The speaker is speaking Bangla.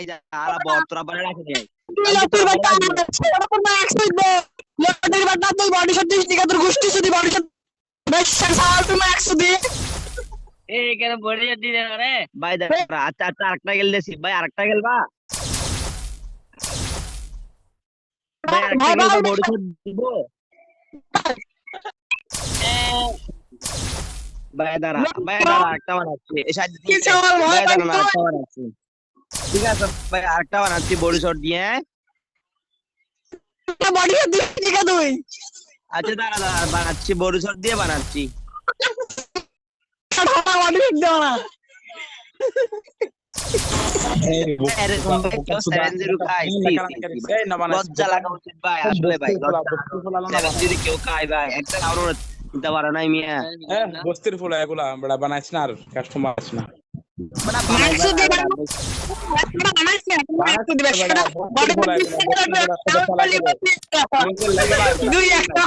আলা বড় তোরা বলে রাখি দে বাটা আমার কাছে ওরকম না দে লটের বাটা তুই বডি শট দিস দিকে তোর গোষ্ঠী যদি বডি শট বেশ সাল তুমি একশো দে এই কেন বড়ি দিলে রে? ভাই দেখ আচ্ছা আচ্ছা আরেকটা গেল দেছি ভাই আরেকটা গেলবা ভাই আরেকটা ভাই, গেলবা শট দিব? ভাই দাঁড়া ভাই দাঁড়া আরেকটা বানাচ্ছি। এই সাইড কি সওয়াল ভাই, ভাই দাঁড়া ভাই, আরেকটা বানাচ্ছি। ঠিক আছে ভাই আরেকটা বানাচ্ছি বড় শট দিয়ে বডি শট দিস দিকে তুই আচ্ছা দাঁড়া দাঁড়া বানাচ্ছি বড় শট দিয়ে বানাচ্ছি বস্তির ফুল এগুলা বড় বানাইছ না আর কাস্টমার আছে না দুই একটা